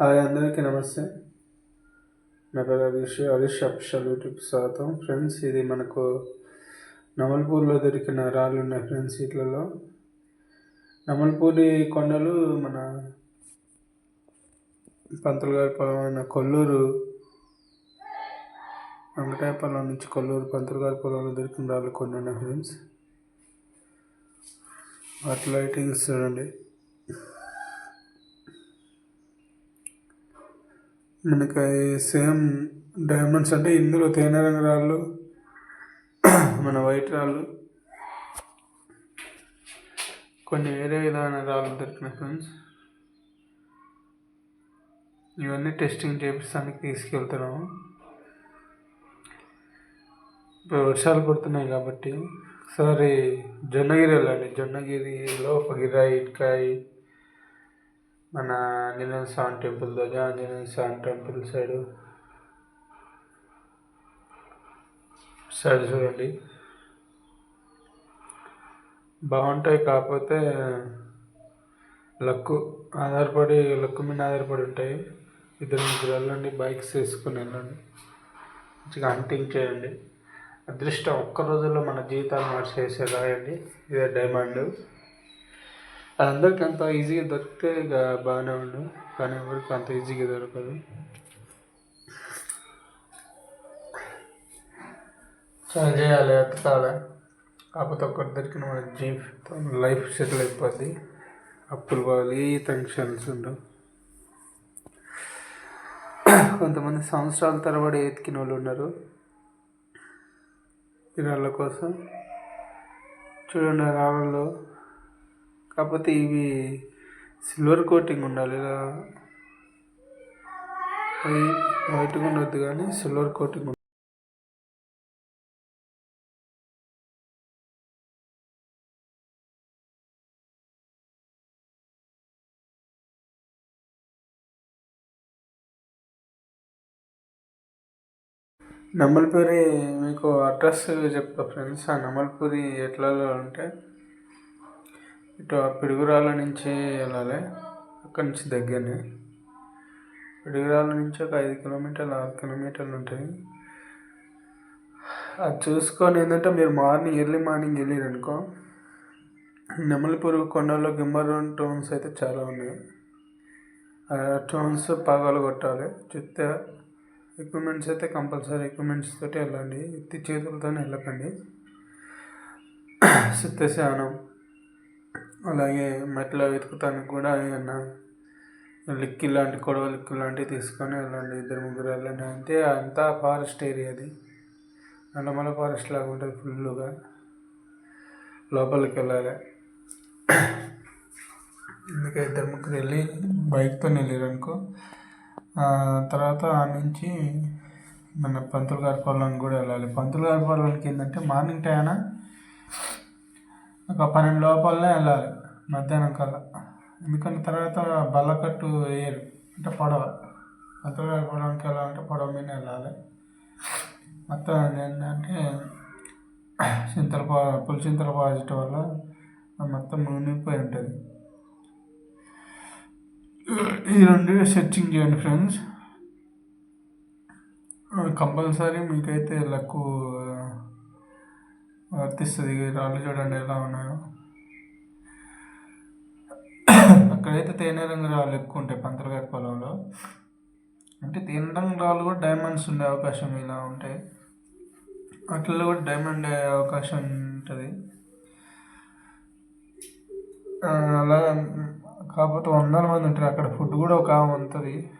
Hi అందరికీ నమస్తే. నా పేరు హరీష్ హరీష్ అఫిషియల్ యూట్యూబ్ స్వాగతం ఫ్రెండ్స్ ఇది మనకు నమల్పూర్లో దొరికిన రాళ్ళు ఉన్నాయి ఫ్రెండ్స్ వీటిలలో నమల్పూరి కొండలు మన పంతులు గారి పొలమైన కొల్లూరు వెంకటాయపాలెం నుంచి కొల్లూరు పంతులు గారి పొలంలో దొరికిన రాళ్ళు కొన్ని ఉన్నాయి ఫ్రెండ్స్. వాటి లైటింగ్స్ చూడండి. మనకి సేమ్ డైమండ్స్ అంటే ఇందులో తేనె రంగు రాళ్ళు మన వైట్ రాళ్ళు కొన్ని వేరే విధమైన రాళ్ళు దొరికినాయి ఫ్రెండ్స్ ఇవన్నీ టెస్టింగ్ చేపిస్తానికి తీసుకెళ్తున్నాము. ఇప్పుడు వర్షాలు పడుతున్నాయి కాబట్టి ఒకసారి జొన్నగిరి వెళ్ళండి. జొన్నగిరిలో ఒక గిరాయి ఇటుకాయి మన ఆంజనేయ స్వామి టెంపుల్ దగ్గర Anjaneya Swamy temple side. Side చూడండి. బాగుంటాయి కాకపోతే లక్కు ఆధారపడి లక్కు మీద ఆధారపడి ఉంటాయి. ఇద్దరు ముగ్గురు వెళ్ళండి బైక్స్ వేసుకుని వెళ్ళండి. మంచిగా హంటింగ్ చేయండి. అదృష్టం ఒక్క రోజుల్లో మన జీవితాలు మార్చేసే రాయండి ఇదే డైమండ్ అందరికి అంత ఈజీగా దొరికితే ఇక బాగానే ఉండు కానీ ఎవరికి అంత ఈజీగా దొరకదు. చాలా చేయాలి ఎత్తాలి కాకపోతే ఒక్కటి దొరికిన మన జీవితం లైఫ్ సెటిల్ అయిపోద్ది. అప్పులు పోవాలి ఏ టెన్షన్స్ ఉండవు. కొంతమంది సంవత్సరాల తరబడి ఎతికిన వాళ్ళు ఉన్నారు. ఈ కోసం. చూడండి ఆ రాళ్ళలో కాకపోతే ఇవి సిల్వర్ కోటింగ్ ఉండాలి ఇలా. వైట్గా ఉండొద్దు కానీ సిల్వర్ కోటింగ్ ఉండాలి. నమ్మల్పూరి మీకు అడ్రస్ చెప్తా ఫ్రెండ్స్. ఆ నమ్మల్పూరి ఎట్లా ఉంటే ఇటు పిడుగురాళ్ళ నుంచి వెళ్ళాలి. అక్కడి నుంచి దగ్గరనే. పిడుగురాళ్ళ నుంచి ఒక ఐదు కిలోమీటర్లు ఆరు కిలోమీటర్లు ఉంటాయి. అది చూసుకొని ఏంటంటే మీరు మార్నింగ్ ఎర్లీ మార్నింగ్ వెళ్ళారు అనుకో నెమలిపూర్ కొండలో గిమ్మరం టోన్స్ అయితే చాలా ఉన్నాయి. ఆ టోన్స్ పగలు కొట్టాలి. చుట్టూ ఎక్విప్మెంట్స్ అయితే కంపల్సరీ ఎక్విప్మెంట్స్ తోటి వెళ్ళండి. ఎత్తి చేతులతోనే వెళ్ళకండి. సిద్ధశానం అలాగే మెట్ల వెతుకుతానికి కూడా ఏమన్నా లిక్కి లాంటి కొడవ లిక్కి లాంటివి తీసుకొని వెళ్ళండి. ఇద్దరు ముగ్గురు వెళ్ళండి. అంతే అంతా ఫారెస్ట్ ఏరియా అది. అండమల ఫారెస్ట్ లాగా ఉంటుంది ఫుల్గా లోపలికి వెళ్ళాలి. అందుకే ఇద్దరు ముగ్గురు వెళ్ళి బైక్తో వెళ్ళారు అనుకో. తర్వాత ఆ నుంచి మన పంతులు గారి పొలానికి కూడా వెళ్ళాలి. పంతులు గారి పొలానికి ఏంటంటే మార్నింగ్ టైనా ఒక పన్నెండు లోపలనే వెళ్ళాలి మధ్యాహ్నం కల్లా. ఎందుకంటే తర్వాత బల్లకట్టు వేయరు అంటే పొడవ. అంతగా పొడవకి వెళ్ళాలంటే పొడవ మీద వెళ్ళాలి. మొత్తం ఏంటంటే చింతల పులిచింతల ప్రాజెక్ట్ వల్ల మొత్తం మునిగిపోయి ఉంటుంది. ఈ రెండు సెర్చింగ్ చేయండి ఫ్రెండ్స్. కంపల్సరీ మీకైతే లక్కు వర్తిస్తుంది. రాళ్ళు చూడండి ఎలా ఉన్నాయో. అక్కడైతే తేనె రంగు రాళ్ళు ఎక్కువ ఉంటాయి పంతరగారి పొలంలో. అంటే తేనె రంగు రాళ్ళు కూడా డైమండ్స్ ఉండే అవకాశం ఇలా ఉంటాయి. అట్లలో కూడా డైమండ్ అయ్యే అవకాశం ఉంటుంది. అలా కాకపోతే వందల మంది ఉంటారు. అక్కడ ఫుడ్ కూడా ఒక ఉంటుంది.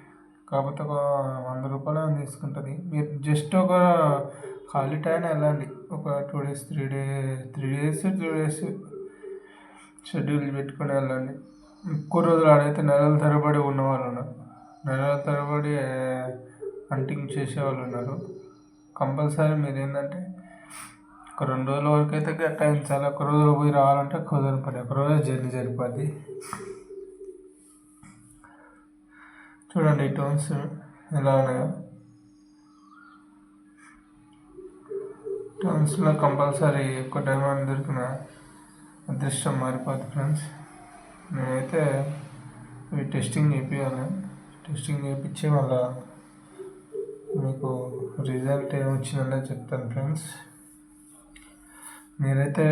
కాకపోతే ఒక వంద రూపాయలు తీసుకుంటుంది. మీరు జస్ట్ ఒక ఖాళీ టైం వెళ్ళండి. ఒక two days three day three days two days schedule పెట్టుకుని వెళ్ళండి ఎక్కువ రోజులు ఆడైతే నెలల తరబడి ఉన్నవాళ్ళు ఉన్నారు. నెలల తరబడి హంటింగ్ చేసేవాళ్ళు ఉన్నారు. కంపల్సరీ మీరు ఏంటంటే ఒక రెండు రోజుల వరకు అయితే కేటాయించాలి. ఒక రోజులో పోయి రావాలంటే కుదరని పని ఒక రోజే జర్నీ జరిపోద్ది చూడండి టోన్స్ ఎలా ఉన్నాయో. టోన్స్లో కంపల్సరీ ఎక్కువ డైమండ్ దొరికిన అదృష్టం మారిపోద్ది ఫ్రెండ్స్ నేనైతే ఇవి టెస్టింగ్ చేపించాలి టెస్టింగ్ చేయించి మళ్ళా మీకు రిజల్ట్ ఏమొచ్చిందనే చెప్తాను ఫ్రెండ్స్ మీరైతే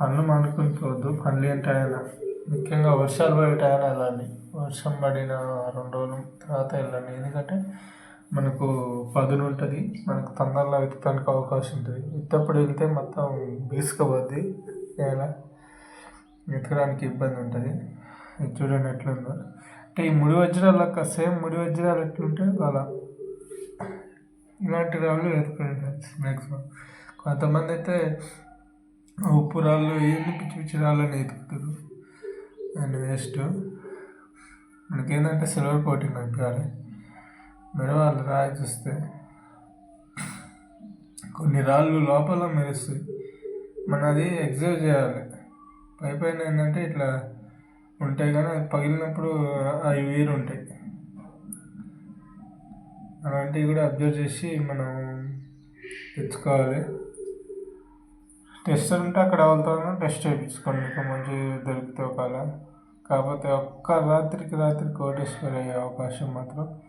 పనులు మానుకుని పోవద్దు పనులు ఆయన ముఖ్యంగా వర్షాలు పడే టైం వెళ్ళండి. వర్షం పడిన రెండు రోజుల తర్వాత వెళ్ళండి. ఎందుకంటే మనకు పదును ఉంటుంది మనకు తొందరలో ఎత్తడానికి అవకాశం ఉంటుంది. ఎత్తప్పుడు వెళ్తే మొత్తం బీసుకుపోద్ది ఎలా? వెతకడానికి ఇబ్బంది ఉంటుంది. చూడండి ఎట్లుందో. అంటే ఈ ముడి వజ్రాలు లెక్క సేమ్ ముడి వజ్రాలు ఎట్లుంటే అలా. ఇలాంటి రాళ్ళు ఎత్తుకోండి మ్యాక్సిమం కొంతమంది అయితే ఉప్పు రాళ్ళు ఏంది పిచ్చి పిచ్చి రాళ్ళని వెతుకుతారు అండ్ వేస్ట్ మనకేంటంటే సిల్వర్ కోటింగ్ అనిపించాలి మెరవాలి రాయి చూస్తే కొన్ని రాళ్ళు లోపల మెరుస్తాయి. మనం అది ఎగ్జర్వ్ చేయాలి. పై పైన ఏంటంటే ఇట్లా ఉంటాయి కానీ అది పగిలినప్పుడు అవి వేరు ఉంటాయి. అలాంటివి కూడా అబ్జర్వ్ చేసి మనం తెచ్చుకోవాలి. టెస్టర్ ఉంటే అక్కడ వాళ్ళతో టెస్ట్ చేయించుకోండి. మీకు మంచి దొరికితే ఒకవేళ. కాకపోతే ఒక్క రాత్రికి రాత్రి కోటేశ్వర్ అయ్యే అవకాశం మాత్రం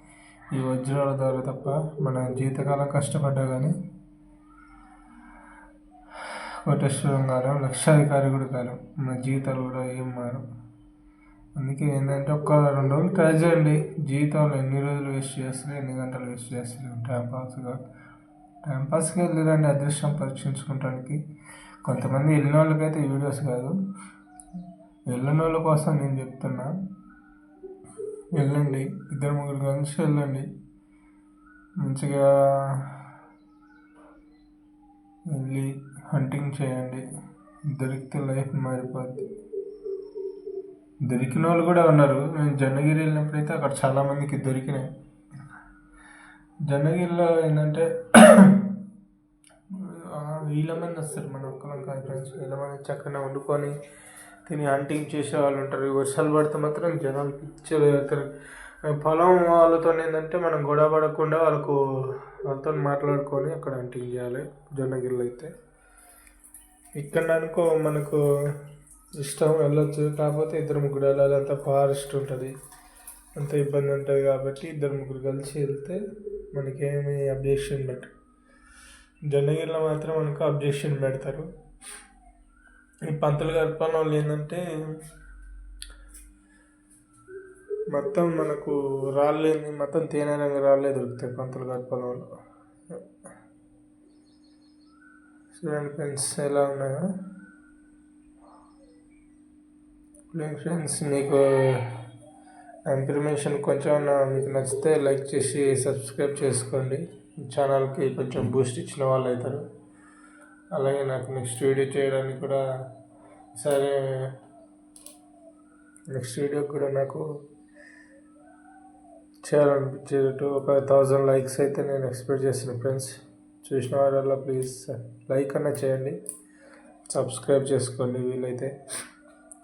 ఈ వజ్రాల ద్వారా తప్ప మన జీవితకాలం కష్టపడ్డా కానీ కోటేశ్వరం గారు లక్షాధికారి కూడా కాలం మన జీవితాలు కూడా ఏం మారు అందుకే ఏంటంటే ఒక్క రెండు రోజులు ట్రై చేయండి. జీవితంలో ఎన్ని రోజులు వేస్ట్ చేస్తారు ఎన్ని గంటలు వేస్ట్ చేస్తారు టైంపాస్గా టైంపాస్కి వెళ్ళిరండి అదృష్టం పరీక్షించుకోవడానికి కొంతమంది వెళ్ళిన వాళ్ళకైతే వీడియోస్ కాదు. వెళ్ళిన వాళ్ళ కోసం నేను చెప్తున్నా. వెళ్ళండి. ఇద్దరు ముగ్గురు కలిసి వెళ్ళండి. మంచిగా వెళ్ళి హంటింగ్ చేయండి. దొరికితే లైఫ్ మారిపోద్ది. దొరికిన వాళ్ళు కూడా ఉన్నారు. నేను జన్నగిరి వెళ్ళినప్పుడైతే అక్కడ చాలామందికి దొరికినాయి. జన్నగిరిలో ఏంటంటే వీళ్ళ మంది వస్తారు మన ఒక్కలం కాదు ఫ్రెండ్స్ వీళ్ళ మంది చక్కగా వండుకొని తిని హంటింగ్ చేసే వాళ్ళు ఉంటారు వర్షాలు పడితే మాత్రం జనాలు పిచ్చలు అవుతారు. పొలం వాళ్ళతో ఏంటంటే మనం గొడవ పడకుండా వాళ్ళకు వాళ్ళతో మాట్లాడుకొని అక్కడ హంటింగ్ చేయాలి. జొన్నగిరిలో అయితే. ఇక్కడ అనుకో మనకు ఇష్టం వెళ్ళొచ్చు. కాకపోతే ఇద్దరు ముగ్గురు వెళ్ళాలి. అంత ఫారెస్ట్ ఉంటుంది. అంత ఇబ్బంది ఉంటుంది కాబట్టి ఇద్దరు ముగ్గురు కలిసి వెళ్తే మనకేమి అబ్జెక్షన్ పెట్టు జొన్నగిరిలో మాత్రం మనకు అబ్జెక్షన్ పెడతారు. ఈ పంతులు గడపని వాళ్ళు ఏంటంటే మొత్తం మనకు రాళ్ళేంది మొత్తం తేనె రంగు రాళ్ళే దొరుకుతాయి పంతులు గడపని వాళ్ళు చూడండి ఫ్రెండ్స్ ఎలా ఉన్నాయో. ఫ్రెండ్స్ మీకు ఇన్ఫర్మేషన్ కొంచెం మీకు నచ్చితే లైక్ చేసి సబ్స్క్రైబ్ చేసుకోండి. ఛానల్కి కొంచెం బూస్ట్ ఇచ్చిన వాళ్ళు అవుతారు అలాగే నాకు నెక్స్ట్ వీడియో చేయడానికి కూడా సరే నెక్స్ట్ వీడియో కూడా నాకు చేయాలనిపించేటట్టు ఒక థౌజండ్ లైక్స్ అయితే నేను ఎక్స్పెక్ట్ చేస్తున్నాను ఫ్రెండ్స్. చూసిన వారల్లా ప్లీజ్ లైక్ అన్న చేయండి. సబ్స్క్రైబ్ చేసుకోండి వీలైతే.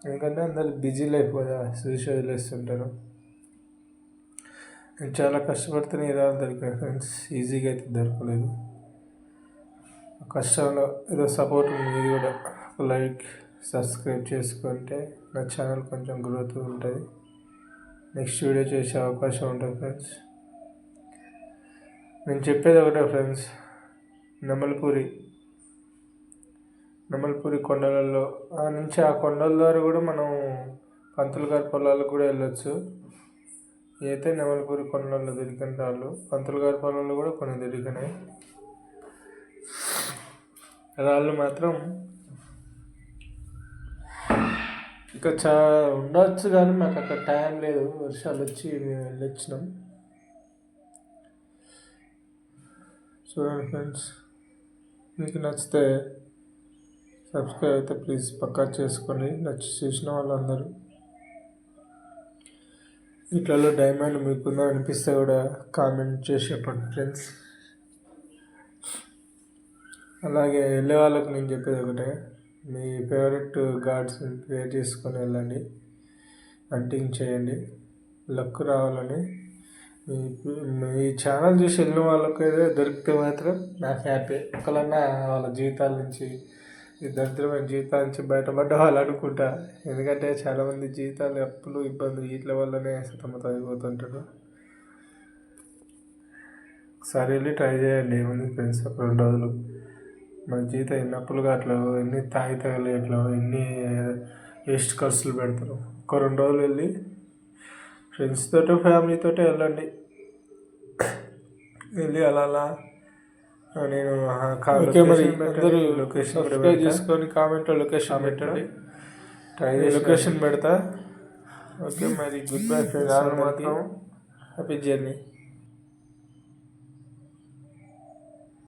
ఎందుకంటే అందరు బిజీ లైఫ్ కదా చూసి వదిలేస్తుంటారు. నేను చాలా కష్టపడితే నేను రాళ్ళు ఫ్రెండ్స్. ఈజీగా అయితే దొరకలేదు. కష్టంలో ఏదో సపోర్ట్ ఉంది ఇది కూడా. లైక్ సబ్స్క్రైబ్ చేసుకుంటే నా ఛానల్ కొంచెం గ్రోత్ ఉంటుంది. నెక్స్ట్ వీడియో చేసే అవకాశం ఉంటుంది ఫ్రెండ్స్ నేను చెప్పేది ఒకటే ఫ్రెండ్స్ నెమలిపూరి. నమలపూరి కొండలలో ఆ నుంచి ఆ కొండల ద్వారా కూడా మనం పంతులు గారి పొలాలకు కూడా వెళ్ళొచ్చు. అయితే నెమలపూరి కొండలలో దొరికిన రాళ్ళు పంతులు గారి పొలంలో కూడా కొన్ని దొరికినాయి రాళ్ళు మాత్రం ఇంకా చా ఉండొచ్చు కానీ మాకు అక్కడ టైం లేదు. వర్షాలు వచ్చి మేము వెళ్ళొచ్చినాం. చూడండి ఫ్రెండ్స్ మీకు నచ్చితే సబ్స్క్రైబ్ అయితే ప్లీజ్ పక్కా చేసుకొని నచ్చి చూసిన వాళ్ళందరూ. వీటిలో డైమండ్ మీకుందా అనిపిస్తే కూడా కామెంట్ చేసి చెప్పండి ఫ్రెండ్స్. అలాగే వెళ్ళే వాళ్ళకి నేను చెప్పేది ఒకటే మీ ఫేవరెట్ గాడ్స్ క్రియేట్ చేసుకొని వెళ్ళండి హంటింగ్ చేయండి లక్ రావాలని. మీ మీ ఛానల్ చూసి వెళ్ళిన వాళ్ళకైతే దొరికితే మాత్రం నాకు హ్యాపీ ఒకళ్ళన్నా వాళ్ళ జీవితాల నుంచి ఈ దరిద్రమైన జీవితాల నుంచి బయటపడ్డ వాళ్ళు అనుకుంటా. ఎందుకంటే చాలామంది జీవితాలు అప్పులు ఇబ్బందులు వీటి వల్లనే సతమతం అయిపోతుంటారు. ఒకసారి వెళ్ళి ట్రై చేయండి ఏముంది ఫ్రెండ్స్ ఒక రెండు రోజులు. మన జీవితం ఎన్ని అప్పులు కావట్లేవు ఎన్ని తాగి తగలేట్లేవు ఎన్ని వేస్ట్ ఖర్చులు పెడతారు. ఒక రెండు రోజులు వెళ్ళి ఫ్రెండ్స్ తోటి ఫ్యామిలీతో వెళ్ళండి. వెళ్ళి అలా అలా నేను లొకేషన్ చేసుకొని కామెంట్లో లొకేషన్ పెట్టండి. ట్రై లొకేషన్ పెడతా. ఓకే మరి గుడ్ బై ఫ్రెండ్స్. మాత్రం. Happy journey.